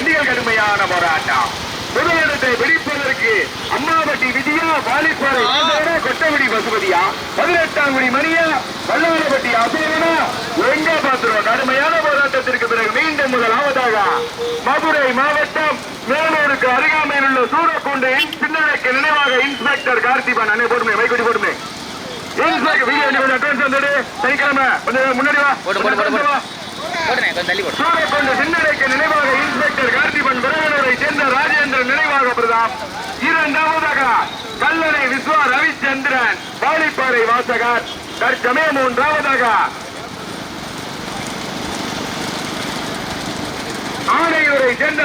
வண்டிகள் கடுமையான போராட்டம். முதலிடத்தை பிடிப்பதற்கு அம்மாவட்டி விஜயா வாலிப்பாறை கொட்டகுடி பசுபதியா பதினெட்டாம் குடி மணியா வல்லாரப்பட்டி அசோகனா எங்க பாத்துருவோம் கடுமையான போராட்டத்திற்கு பிறகு மீண்டும் முதலாவதாக மதுரை மாவட்டம் மேலூருக்கு அருகாமையில் உள்ள சூரக்குண்டு பின்னடைக்கு நினைவாக இன்ஸ்பெக்டர் கார்த்திபான் அண்ணே போடுமே மைக்குடி போடுமே. சனிக்கிழமை முன்னாடி வா. சூரக்கொண்டு நினைவாக இன்ஸ்பெக்டர் கார்த்திபன் விருதுநகரை சேர்ந்த ராஜேந்திரன் நினைவாக பிரதாப் இரண்டாவதாக கல்லணை விஸ்வா ரவிச்சந்திரன் வாலிப்பாறை வாசகர் தற்சமயம் மூன்றாவதாக. ஆணையூரை சேர்ந்த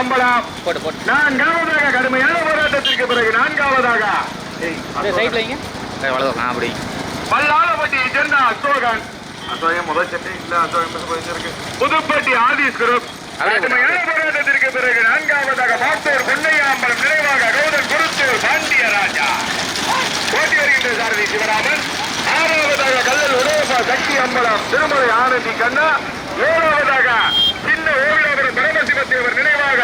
அம்பலம் போட்டு போட்டு நான்காவதாக கடுமையான போராட்டத்திற்கு பிறகு நான்காவதாக. பல்லாளப்பட்டியை சேர்ந்த அசோகன். முதல் சட்டை இல்ல புதுப்பட்டி ஆதிஸ் குரூப் அப்படியே போடு. கடுமையான போராட்டத்திற்கு பிறகு நான்காவதாக மாத்தூர் பொன்னையாம்பலம் நினைவாக கௌதன் குருத்தூர் பாண்டிய ராஜா. போட்டி வருகின்ற சாரதி சிவராமன். ஆறாவதாக கல்லல் உதயபா சக்தி அம்பலம் திருமலை ஆனந்தி கண்ணா. ஏழாவதாக சின்ன ஓவியாபுரம் பரமசிவத்தேவர் நினைவாக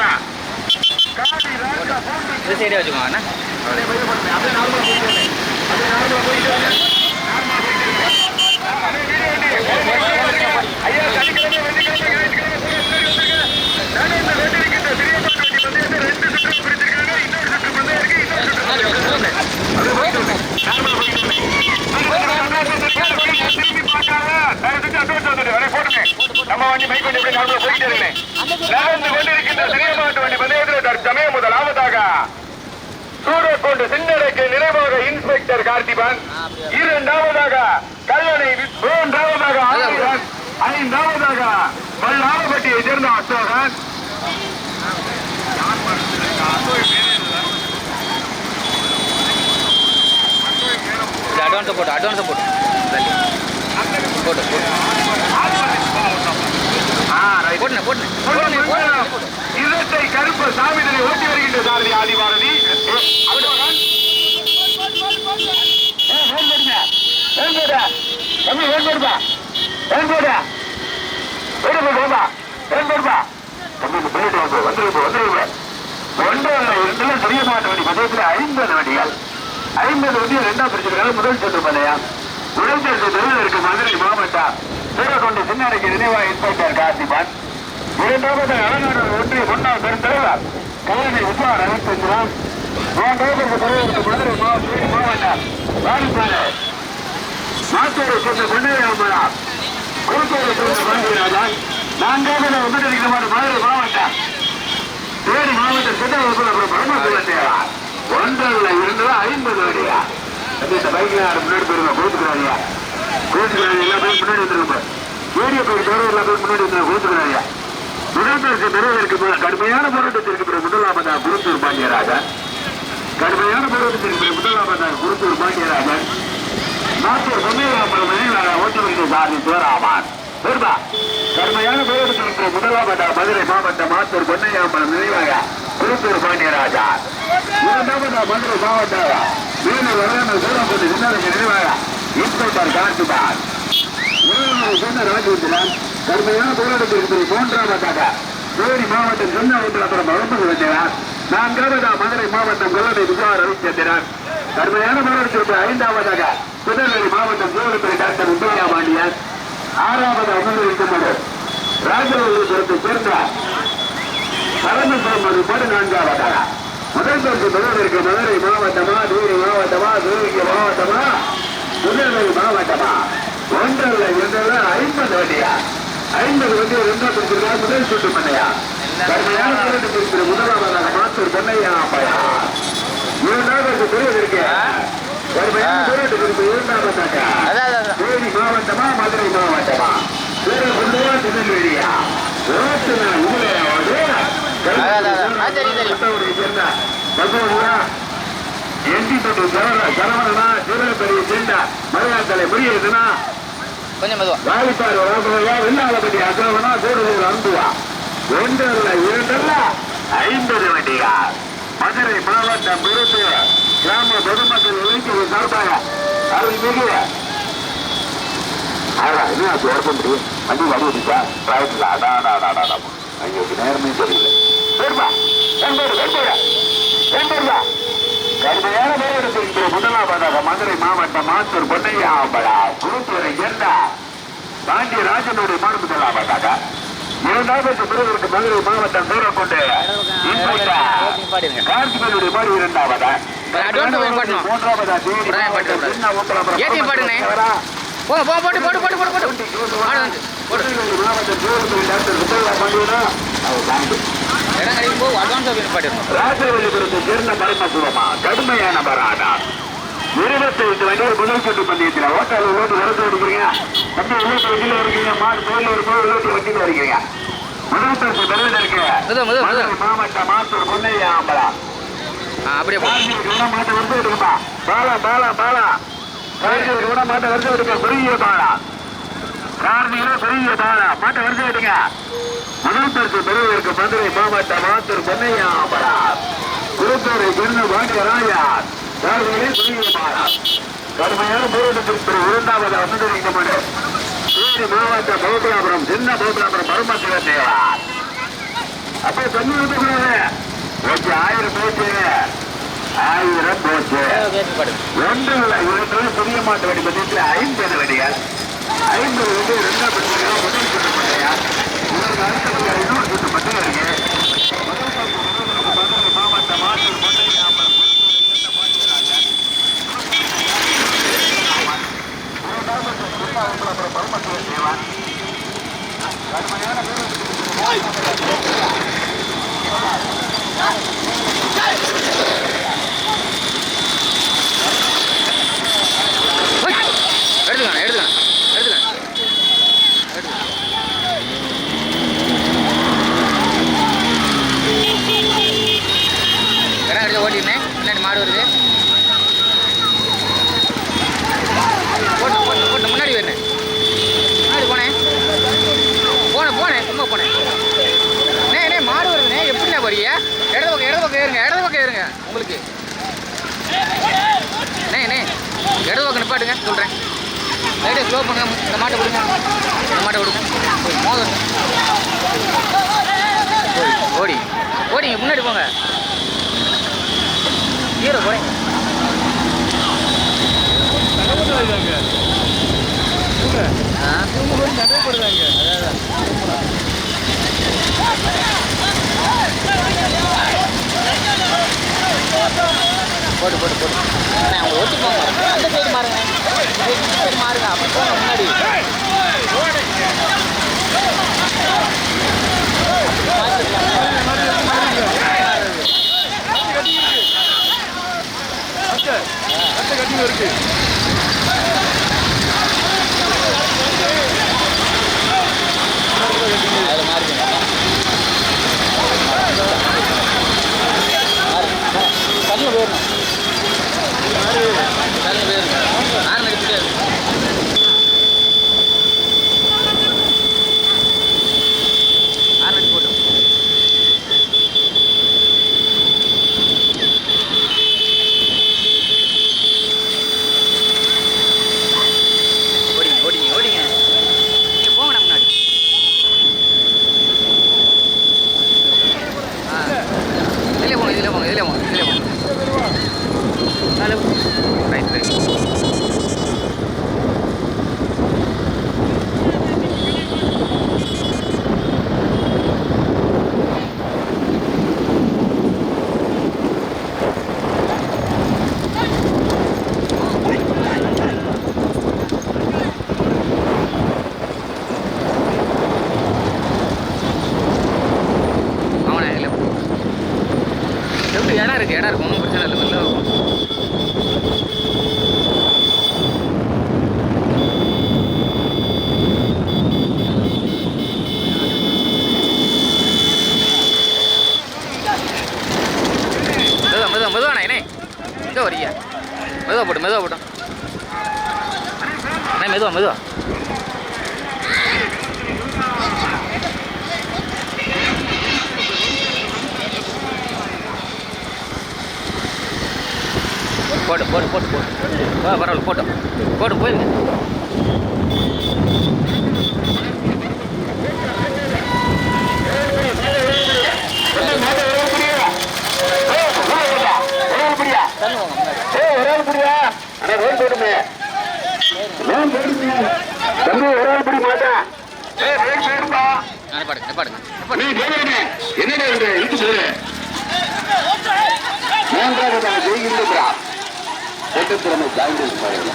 சைடே வச்சுக்கோங்க அப்படியே நார்மலா போயிட்டு. அப்படியே நார்மலா போயிட்டு வாங்க. நார்மலா போயிட்டு வாங்க. அப்படியே வீடியோ வண்டி. ஐயா, சனிக்கிழமை, வெள்ளிக்கிழமை, ஞாயிற்றுக்கிழமை பூரா முன்னாடி வந்துருங்க. நானே இந்த ரோட்டில் இருக்கின்ற சிறியப்பட்டு வண்டி பந்தயத்தை ரெண்டு சுற்று பிரிச்சிருக்காங்க. இன்னொரு சுற்று பந்தயம் இருக்கு, இன்னொரு சுற்று பந்தயம் இருக்கு. அப்படியே போயிட்டு வாங்க. நார்மலா போயிட்டு வாங்க. திரும்பி பார்க்காம, தயவு செஞ்சு advance நம்ம வண்டி மைக் வண்டி நார்மலா போயிட்டே நடந்து கொண்டிருக்கின்ற சிறியப்பட்டு வண்டி பந்தயத்தில் தற்சமயம் முதலாவதாக சூரக்கொண்டு சின்னடைக்கு நினைவாக இன்ஸ்பெக்டர் கார்த்திபன். இரண்டாவதாக கல்லணை மூன்றாவதாக ஐந்தாவதாக வல்லாரப்பட்டியை சேர்ந்த அசோகன். அட்வான்ஸ் போட்டு அட்வான்ஸ் போட்டு போட்டு போட்டு சொல்லுங்க. போட்டு இரட்டை கருப்பு சாமிதனை ஓட்டி வருகின்ற சாரதி ஆதிபாரதி. தம்பி, வேல் போடுப்பா. வேல் போடு. போடு, போப்பா. வேல் போடுப்பா. தம்பி, இந்த பிளேட் வாங்க. வந்துரு இப்போ, வந்துரு இப்போ. ஒன்று இரண்டுல சிறிய மாட்டு வண்டி பந்தயத்தில் ஐம்பது வண்டிகள் ஐம்பது வண்டிகள் ரெண்டாம் பிரிச்சிருக்காங்க முதல் பந்தயம் முதல் சுற்று தெருவில் இருக்கு மதுரை மாவட்டம் சூரக்கொண்டு சின்னடைக்கு நினைவாக இன்ஸ்பெக்டர் கார்த்திபன் இரண்டாவது அலங்காடு ஒன்றிய முன்னாள் பெருந்தலைவர் கல்லணை விஸ்வா ரவிச்சந்திரன். மூன்றாவது தலைவருக்கு மதுரை மாவட்ட மாவட்டம் வாலிப்பாறை மாத்தூரை சேர்ந்த பொன்னையாமலா குருத்தூரை சேர்ந்த பாண்டியராஜன் நான்காவது உபதரிக்கிற மதுரை மாவட்டம். தேனி மாவட்ட சித்தவர்கள் அப்புறம் பரமசிவத்தேவா ஒன்றல்ல இருந்தது ஐம்பது வழியா இந்த பைக்ல யாரும் முன்னாடி போயிருங்க கொடுத்துக்கிறாரியா கொடுத்துக்கிறாரு எல்லா பேரும் முன்னாடி வந்துருங்க வீடியோ பேர் பேர் எல்லா பேரும் முன்னாடி வந்து கொடுத்துக்கிறாரியா முதல்வருக்கு பெறுவதற்கு கடுமையான போராட்டத்திற்கு பிறகு முதலாமதா குருத்தூர் பாண்டியராஜன் கடுமையான போராட்டத்திற்கு பிறகு முதலாமதா குருத்தூர் பாண்டியராஜன் நாட்டூர் பொன்னையாம்பலம் ஓட்டுநர்கள் ஓட்டுநருக்கு சார்பி சிவராமன் வருதா கடுமையான போராட்டத்திற்கு முதலாவதா மதுரை மாவட்டம் மாத்தூர் பொன்னையாம்பலம் நினைவாக குருத்தூர் பாண்டியராஜா. இரண்டாவதா மதுரை மாவட்டம் வேலூர் வரையான சூறாப்பட்டி சின்னருக்கு நினைவாக இன்ஸ்பெக்டர் கார்த்திபான் உறவினர் சொன்ன ராஜேந்திரன் கடுமையான போராட்டத்திற்கு பிறகு மூன்றாவதாக தேனி மாவட்டம் சொன்ன அப்புறம் வளர்ந்து வந்தவர் நான்காவதா மதுரை மாவட்டம் கொல்லடை விஜயா ரவிச்சந்திரன் கடுமையான போராட்டத்திற்கு ஐந்தாவதாக திருநெல்வேலி மாவட்டம் சிவகத்துறை டாக்டர் உதயா பாண்டியன். ஆறாவது அமர்ந்திருக்கும்போது ராஜபுரத்தை சேர்ந்த பரமசிவம் போடு நான்காவதாக முதல் பரிசு பெறுவதற்கு மதுரை மாவட்டமா தூரி மாவட்டமா சிவகங்கை மாவட்டமா திருநெல்வேலி மாவட்டமா. ஒன்றல்ல இரண்டல்ல ஐம்பது வண்டியா ஐம்பது வண்டி ரெண்டாம் பிரிச்சிருக்கா முதல் சுட்டு பண்ணையா? கடுமையான போராட்டத்திற்கு முதலாவதாக மாத்தூர் பொன்னையா அப்பையா இரண்டாவது பெறுவதற்கு கடுமையான போராட்டத்திற்கு இரண்டாவதாக அதான் அதான் அதான். தேனி மாவட்டமா மதுரை மாவட்டமா? வேற கொண்டுவா திருநெல்வேலியா ஓட்டுநர் உங்களையாவது எண்டி தொட்டு சரவண சரவணனா சிவகப்பெரிய சேர்ந்த மலையாளத்தலை முடியுதுன்னா கொஞ்சம் மெதுவா. வாலிப்பாடு ராமலையா வெள்ளாளப்பட்டி அசோகனா கூடுதல் அன்புவா ஒன்றல்ல இரண்டல்ல ஐம்பது வண்டியா மதுரை மாவட்டம் பெருத்து கிராம பொதுமக்கள் இளைஞர்கள் சார்பாக அருள்மிகு ஆடா இன்னும் அது ஓட முடியும் வண்டி வழி இருக்கா அடாடா அடாடா அடா ஐயோ நேரமே தெரியல. வேறுபா வேறுபாடு வேறுபாடு வேறுபாடுதா கடுமையான நேரத்திற்கு முதலாவதாக மதுரை மாவட்டம் மாத்தூர் பொன்னையாம்பலா குருத்துறை என்ன பாண்டிய ராஜனுடைய மாடு முதலாவதாக. இரண்டாவது பிறகு மதுரை மாவட்டம் தூரக்கொண்டு பாடிருங்க கார்த்திகனுடைய மாடு இரண்டாவதா. மூன்றாவதா பாடிட போட்டு போட்டு போட்டு போட்டு. போட்டு போடு. மாவட்டம் இடம் கிடைக்கும் போது அட்வான்ஸாக வேணும் பாடிடணும் ராஜவல்லிபுரத்தை பரமசிவமா கடுமையான பராடா இருபத்தி ஐந்து வண்டிகள் முதல் சுற்று பந்தயத்தில். ஓட்டாளர் ஓட்டு வரத்து எடுக்கிறீங்க. தம்பி உள்ளூட்டு வண்டியில் இருக்கீங்க மாடு கோயில் இருக்கும் உள்ளூட்டு வண்டியில் இருக்கீங்க முதல் பரிசு மெதுவா. மதுரை மாவட்டம் மாத்தூர் பொன்னையா அம்பலா அப்படியே மாட்டை வந்து எடுக்கும்பா பாலா பாலா பாலா. மாட்டை வந்து எடுக்க பெரிய பாலா கார்த்திகை பெரிய பாலா மாட்டை வந்து எடுங்க முதல் பரிசு பெறுவதற்கு மதுரை மாவட்டம் மாத்தூர் பொன்னையா அம்பலா. குருத்தூரை சேர்ந்த பாண்டியராஜா கார்த்திகை பெரிய பாலா கடுமையான போராட்டத்திற்கு இரண்டாவது சின்ன பௌத்தலாபுரம் பரமசிவ தேவார் அப்ப தண்ணி ஊற்றக்கூடாது ஓகே ஆயிரம் போச்சு ஆயிரம் போச்சு ஒன்று இல்லை இரண்டு புதிய மாட்டு வடி பட்சத்தில் ஐம்பது வடிகள் ஐம்பது வந்து ரெண்டாம் பட்சத்தில் முதல் சுட்டு பட்டையா இவருக்கு அடுத்த இன்னொரு சுட்டு பட்டை இருக்கு முதல் பரிசு பெறுவதற்கு மதுரை மாவட்டம் மாத்தூர் பொன்னை அம்மன் குருத்தூரை சேர்ந்த பாண்டியராஜன். இரண்டாம் பரிசு சின்ன ஊத்தலாபுரம் பரமசிவ தேவான் கடுமையான எடுத்துக்கலாம் எடுத்துக்கலாம் எடுத்துக்கலாம் இடம் எடுத்து ஓட்டிருந்தேன் பின்னாடி மாடு வருது போட்டு போட்டு போட்டு முன்னாடி வரேன் முன்னாடி போனேன் போனேன் போனேன் சும்மா போனேன் அண்ணே அண்ணே மாடு வருதுண்ணே எப்படிண்ணே போறீங்க இடது பக்கம் இடது பக்கம் ஏறுங்க இடது பக்கம் ஏறுங்க உங்களுக்கு அண்ணே அண்ணே இடது பக்கம் நிப்பாட்டுங்க சொல்கிறேன் லைட்டை ஸ்லோ பண்ணுங்க இந்த மாட்டை விடுங்க இந்த மாட்டை விடுங்க போய் மோதுங்க போய், ஓடி ஓடிங்க முன்னாடி போங்க. ஹீரோ போறேன். போட்டு போட்டு போட்டு அண்ணே அவங்க ஒட்டி போங்க அந்த சைடு மாறுங்க இந்த சைடு மாறுங்க அப்படி போங்க முன்னாடி அதில் போட்டு போட்டு போட்டு போட்டு ஆ பரவாயில்ல போட்டோம் போட்டு போயிருங்க. தள்ளு போங்க முன்னாடி தம்பி ஒரு ஜாயின் பாருங்க.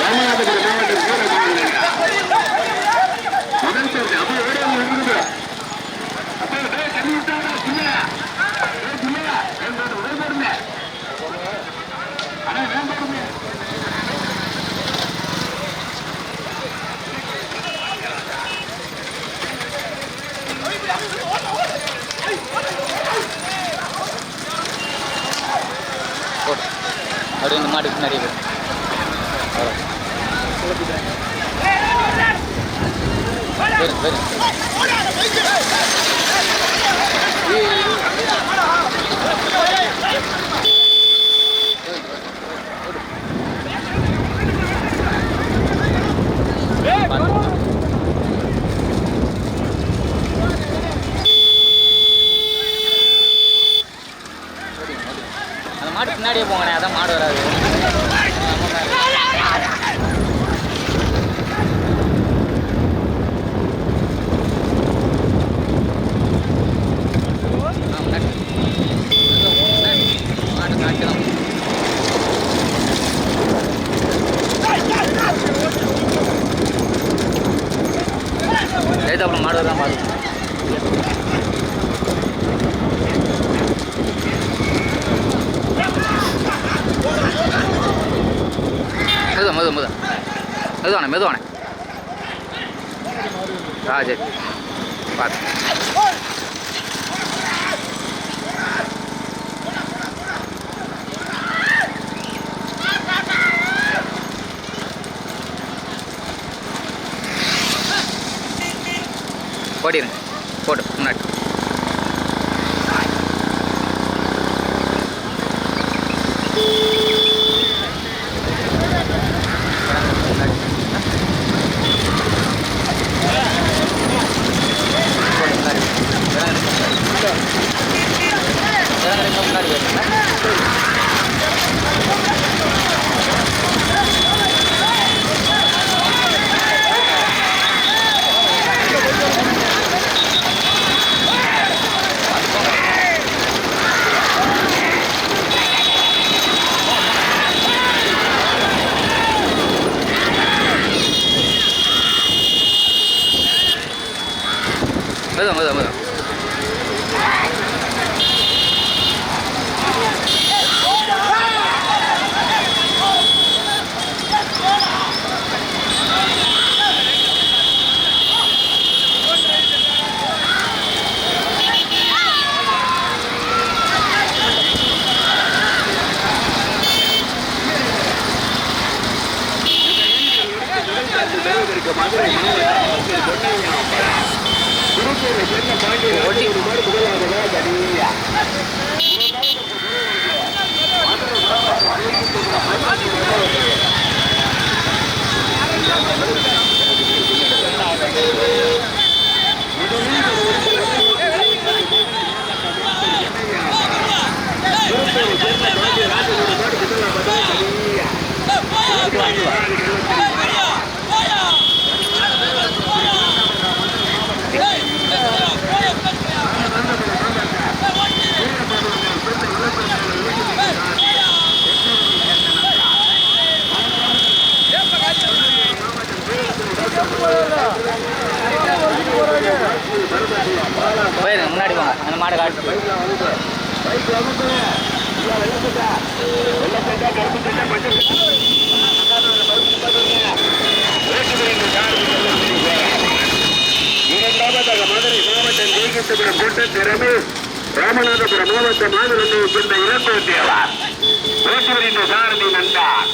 ராமநாதபுரம் மாவட்டம் முதல் சேர்ந்து அப்போ ஓடாமல் இருக்குது அப்போ டேய் தண்ணி விட்டாடா சின்ன ஏய் சின்ன என்னோட ஒரே போடுங்க அண்ணா நான் போடுங்க போடு அப்படியே இந்த மாட்டுக்கு பின்னாடி போடு வரும் வரும் அந்த மாடு பின்னாடியே போங்கண்ணே அதான் மாடு வராது ஆ, முன்னாடி. முன்னாடி. மாடு காட்டுதான் அப்புறம் மாடு தான் பார்த்து மெதுவா மெதுவா மெதுவா மெதுவானே மெதுவானே ஆ சரி. பார்த்து இரண்டாவதாக மதுரை மாவட்டம் ஜெயகிருஷ்ணபுரம் கோட்டை ரமேஷ் ராமநாதபுரம் மாவட்டம் மாநிலத்தை சேர்ந்த இறப்பு தேவார் வேட்டுவரின் சாரதி நந்தார்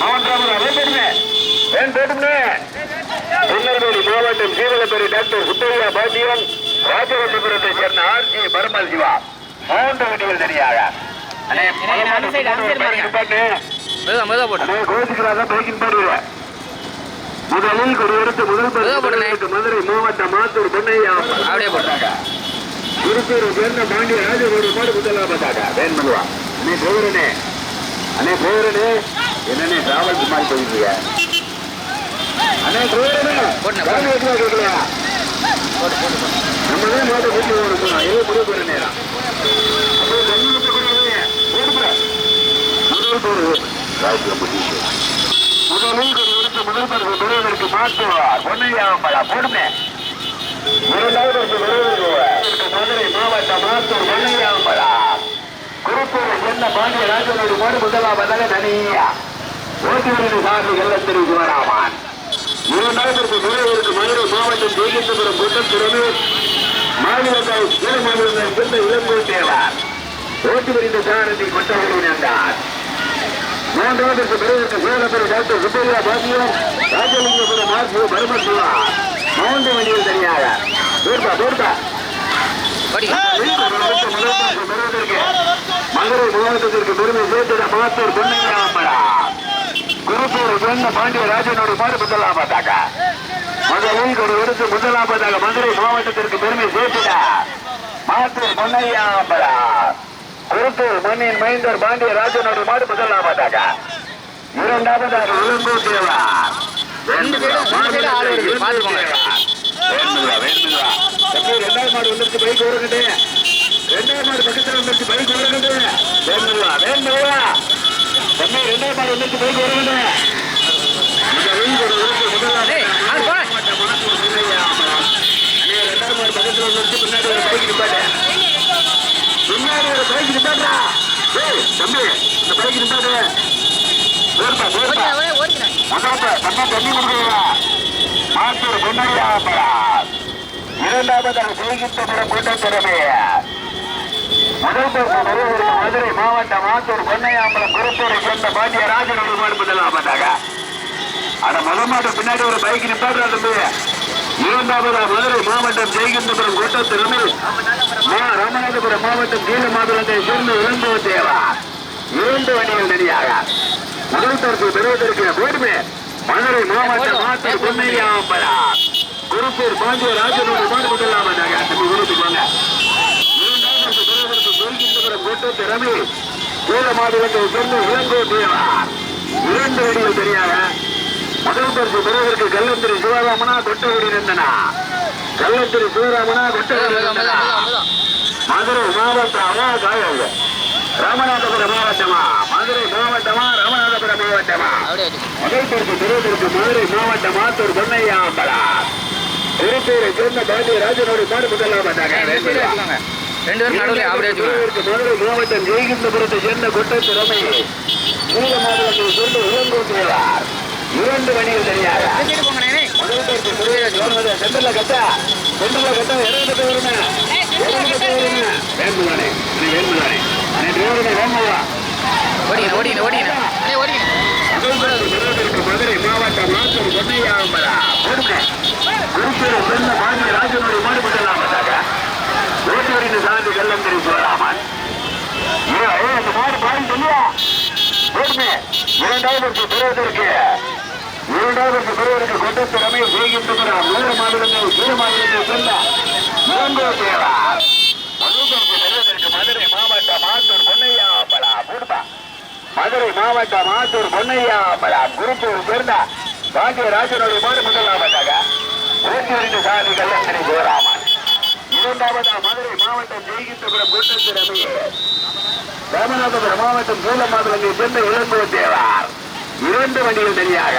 மாவட்டம் வேண்டுமே வேண்டுமே திருநெல்வேலி மாவட்டம் சீவகத்துறை டாக்டர் சுப்பையா பாட்டியன் ராஜவந்தபுரத்தை சேர்ந்த ஆர் ஜி பரமல் சிவா மூன்று வண்டிகள் தனியாக. முதலில் எடுத்து முதல் மதுரை மாவட்டம் மாத்தூர் பொன்னையா. அப்படியே போட்டாங்க திருப்பூர் சேர்ந்த பாண்டிய ராஜகோடி மாடு முதலாவதாக. வேண்மல்வா அண்ணே போகிறனே. அண்ணே போகிறனே. என்னண்ணே டிராவல்ஸ் மாதிரி போயிருக்கீங்க அண்ணே போகிறனே. நம்ம தான் வீட்டில் ஏதோ மதுரை மாவட்டம் மாத்தூர் பொன்னையா பலா என்ன பாண்டிய ராஜனோடு முதலாவதாக தனியா ஓட்டுநரின் சாமி வெள்ளத்திரி மதுரை மாவட்டம் மாநிலங்கள் சிறு மாநிலங்கள் சென்ற இளங்கோ தேவார். ஓட்டு வரிந்த சாரதி கொட்டவர்கள் என்றார் மூன்றாவது பெறுவதற்கு சேலத்துறை டாக்டர் சுப்பையா பாக்கியம் ராஜலிங்கபுரம் ஆர்சிஓ பரமசிவா. மூன்று வண்டியில் தனியாக. தூர்பா தூர்பா மதுரை மாவட்டத்திற்கு பெருமை சேர்த்திட மாத்தூர் பொன்னையாம்பலா குருப்பூர் சொன்ன பாண்டிய ராஜனோடு மாடு முதலாவதாக முதலில் ஒரு எடுத்து முதலாவதாக மதுரை மாவட்டத்திற்கு பெருமை சேர்த்திட மாத்தூர் பொன்னையாம்பலா குருப்பூர் மண்ணின் மைந்தர் பாண்டிய ராஜனோடு மாடு முதலாவதாக. இரண்டாவதாக இளங்கோ தேவா ரெண்டு பேரும் ரெண்டாவது மாடு வந்துருச்சு பைக் ஓடுங்கட்டு ரெண்டாவது மாடு பக்கத்துல வந்துருச்சு பைக் ஓடுங்கட்டு வேணுங்களா வேணுங்களா தம்பி ரெண்டாவது மாடு வந்துருச்சு பைக் ஓடுங்கட்டு இந்த வெயில் ஒரு ஊருக்கு முதல்ல டேய், ஆள் போடா. அண்ணே, ரெண்டாவது மாடு பக்கத்துல வந்துருச்சு ஒரு பைக் நிப்பாட்டு பின்னாடி ஒரு பைக் நிப்பாட்டுறா ஏய் தம்பி இந்த பைக் நிப்பாட்டு வேறுபா வேறுபா ஓடிக்கிறேன் ஓடிக்கிறேன் தண்ணி கொடுக்குறா மாத்தூர் பொன்னையாம்பலா இரண்டாவதாக செய்கின்றபுரம் கூட்டத்திறமே முதல் பரிசு பெறுவதற்கு மதுரை மாவட்டம் மாத்தூர் பொன்னையாம்பலம் குருப்பூரை சேர்ந்த பாண்டிய ராஜன் மாடு அந்த முதல் மாட்டு பின்னாடி ஒரு பைக் நிப்பாடுறா தம்பி இரண்டாவதாக மதுரை மாவட்டம் ஜெய்கின்றபுரம் கூட்டத்திறமே மா. ராமநாதபுரம் மாவட்டம் கீழ மாதுளத்தை சேர்ந்த இளம்போ தேவா இரண்டு வண்டிகள் தனியாக முதல் தரப்பு பெறுவதற்கு போடுமே மதுரை மாவட்டம் மாத்தூர் பொன்னையாம்பலா குருப்பூர் பாண்டிய ராஜனோட மாடு முதலாவதாக தம்பி உறுதிக்கோங்க இரண்டாவது பெறுவதற்கு சொல்கின்றவரம் கூட்டத்தை ரவி கீழ மாநிலத்தை சேர்ந்த இளம்போ தேவா இரண்டு வடிகள் தெரியாத முதல் பரிசு பெறுவதற்கு கல்லந்திரி சிவராமனா கொட்டகுடி நந்தனா கல்லந்திரி சிவராமனா கொட்டகுடி மெதுவா மதுரை மாவட்டமா காயல் ராமநாதபுரம் மாவட்டமா? மதுரை மாவட்டமா ராமநாதபுரம் மாவட்டமா? முதல் பரிசு பெறுவதற்கு மதுரை மாவட்டம் மாத்தூர் பொன்னையாம்பலா திருப்பூரை சேர்ந்த பாண்டிய ராஜனோடு மாடு முதலாவதாக ரெண்டு பேரும் நடுவில் வச்சுக்கோங்க மதுரை மாவட்டம் ஜெயகிந்தபுரத்தை சேர்ந்த கொட்டை திறமை நீல மாவட்டத்தை சேர்ந்த இளங்கோட்டையார் இரண்டு போங்க நேனே முதல் பரிசு பெறுவதற்கு சென்டர்ல கட்ட. சென்டர்ல கட்ட வருங்க. வேண்டுதானே வேண்டுதானே வேண்டுதானே வேண்டுதா ஓடிக்கணும் ஓடிக்கணும் ஓடிக்கணும். அண்ணே ஓடிக்கணும். மதுரை மாவட்டம் மாத்தூர் கொடுங்க குருப்பூர் சொன்ன பாண்டிய ராஜனுடைய மாடு முதலாமதாக ஓட்டூரின் சார்ந்து கள்ளம் தெரிவித்து வராமல் அந்த மாடு பாடி சொல்லியா இரண்டாவது பெறுவதற்கு இரண்டாவது வருஷம் பெறுவதற்கு கொண்ட திறமை செய்கின்றனர் நூறு மாநிலங்கள் சிறு மாநிலங்கள் செல்ல இளங்கோ பேரா மதுரை மாவட்டம் மாத்தூர் பொன்னையாம்பலா கொடுப்பா மதுரை மாவட்டம் ஆத்தூர் பொன்னையாமலா குருப்பூர் சேர்ந்த பாண்டிய ராஜனுடைய மாடு முதலாவதாக ஓட்டியறிந்த சாதி கல்லத்திரி சிவராமன் இரண்டாவதா மதுரை மாவட்டம் ஜெய்கிந்தபுரம் கூட்டத்திறமையே ராமநாதபுரம் மாவட்டம் மூல சூலமாதலங்கை சேர்ந்த இளங்கோ தேவார். இரண்டு வண்டிகள் தனியாக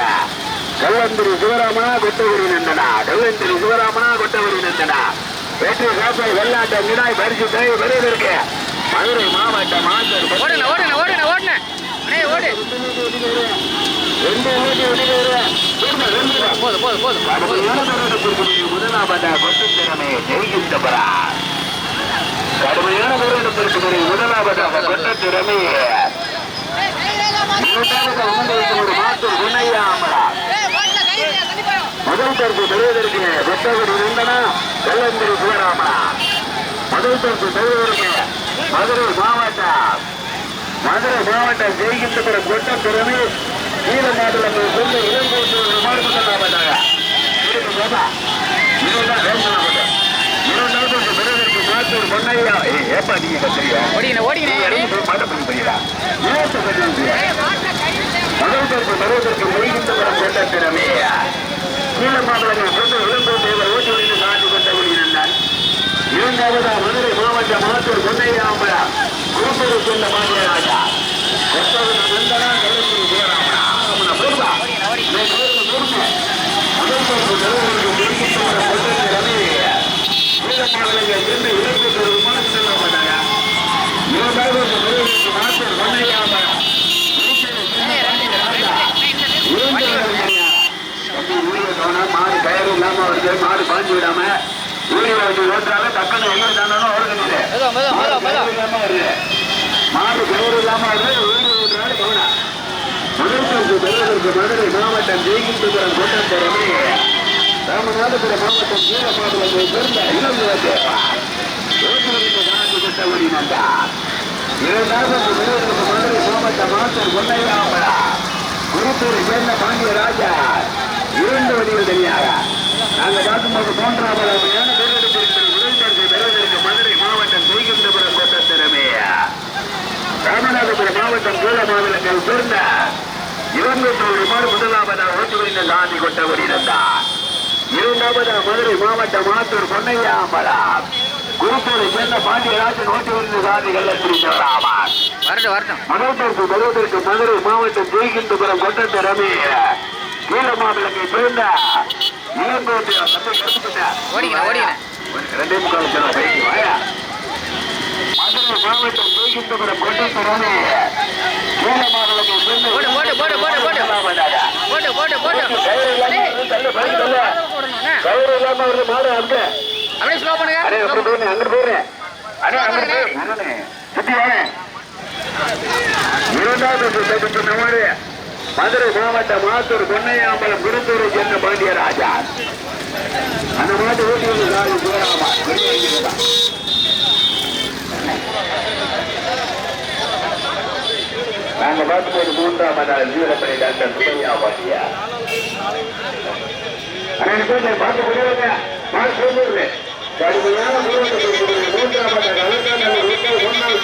கல்லந்திரி சிவராமனா கொட்டகுடி நந்தனா. கல்லந்திரி சிவராமனா கொட்டகுடி நந்தனா. வெற்றி காப்பை வெள்ளாட்ட மிடாய் பரிசு தேவை வருவதற்கு மதுரை மாவட்டம் ஆத்தூர் ஓடுன ஓடுன ஓடுன ஓடுன ஓடு. ரெண்டு ஓடி வெளியே போதும் போதும் போதும் முதலாவதாக கொட்டு திறமை ஜெயிக்கின்றவரா கடுமையான போராட்டத்திற்கு முதலாவதாக கொட்ட திறமை இரண்டாவது அமர்ந்திருக்கும் ஒரு மாத்தூர் குணையாமலா முதல் பரிசு பெறுவதற்கு வெட்டகுடி நந்தனா வெள்ளந்திரி சிவராமனா முதல் பரிசு பெறுவதற்கு மதுரை மாவட்டம் மதுரை மாவட்டம் ஜெயிக்கின்றபுரம் கொட்ட திறமை கீழ மாட்டுல இளங்கோட்டு மாடு மட்டும் வேண்டாம் இரண்டாவதா மதுரை மாவட்ட மாத்தூர் கொண்டையாமரா குருப்பது சொந்த மாநிலராஜா எட்டாவது நந்தனா கலைஞர் சிவராமனா அவனை போடுவா முதல்வருக்கு பருவதற்கு மொழிகின்றவரம் கொண்ட திறமே கீழ மாவட்டங்கள் சொந்த இளங்கோட்டை விமானம் செல்ல மாட்டாங்க இரண்டாவது முதல்வருக்கு மாத்தூர் கொண்டையாமரா மாடு கயிறு இல்லாம வருது மாடு பாஞ்சு விடாம ஊரில் வச்சு ஓட்டுறாங்க டக்குன்னு எங்க தானோ ஓடுறது மெதுவா மெதுவா மெதுவா மெதுவா இல்லாம வருது மாடு கயிறு இல்லாம வருது ஊரில் ஓட்டுறாங்க கவனா முதல்வருக்கு பெறுவதற்கு மதுரை மாவட்டம் ஜெயிக்கின்றபுரம் கோட்டத்தரமே ராமநாதபுரம் மாவட்டம் கீழப்பாடுவது சேர்ந்த இளம் இரண்டாவது மதுரை மாவட்டம் மாஸ்டர் கொண்டையாமரா குருத்தூரை சேர்ந்த பாண்டிய ராஜா இரண்டு வழியில் தெரியாத நாங்கள் பார்க்கும்போது மூன்றாவது அருமையான பெருவெடுப்பு உடல்படுத்தி பெறுவதற்கு மதுரை மாவட்டம் செய்கின்றபுரம் கோட்டத்திறமே ராமநாதபுரம் மாவட்டம் கீழ மாநிலங்கள் சேர்ந்த இருபத்தோரு மாடு முதலாவதாக ஓட்டு வருகின்ற சாந்தி கொண்டவர் இருந்தார் இரண்டாவது மதுரை மாவட்டம் மாத்தூர் பொன்னையாமலா குருத்தூரை சேர்ந்த பாண்டியராஜன் கள்ளக்குடி சிவராமன் வரட்டும் வரட்டும். மதத்திற்கு வருவதற்கு மதுரை மாவட்டம் ஜெய்கின்றபுரம் கொண்டத்த ரமே கீழ மாவிளக்கை சேர்ந்த இளங்கோட்டை ரெண்டே முக்கால் மதுரை மாவட்டம் ஜெய்கின்றபுரம் கொண்டத்த ரமே அப்படியே ஸ்லோ அடே பண்ணுங்க அங்கிட்டு போறேன் அங்கிட்டு போறேன் அடே அங்கிட்டு போய் அண்ணே சுத்தி வாங்க இரண்டாவது சுத்தத்தை சொன்ன மாதிரி மதுரை மாவட்டம் மாத்தூர் பொன்னையாம்பலம் குருத்தூரை சேர்ந்த பாண்டியராஜா அந்த மாட்டு ஊட்டி வந்து சாரி நாங்கள் பார்க்கும் ஒரு மூன்றாம் நாள் ஜீவனப்படி டாக்டர் சுமையா பாட்டியா ஆனால் பார்க்க முடியாதுங்க மார்க் சொல்லுங்க கடுமையான மூன்றாம் ஒன்னாவது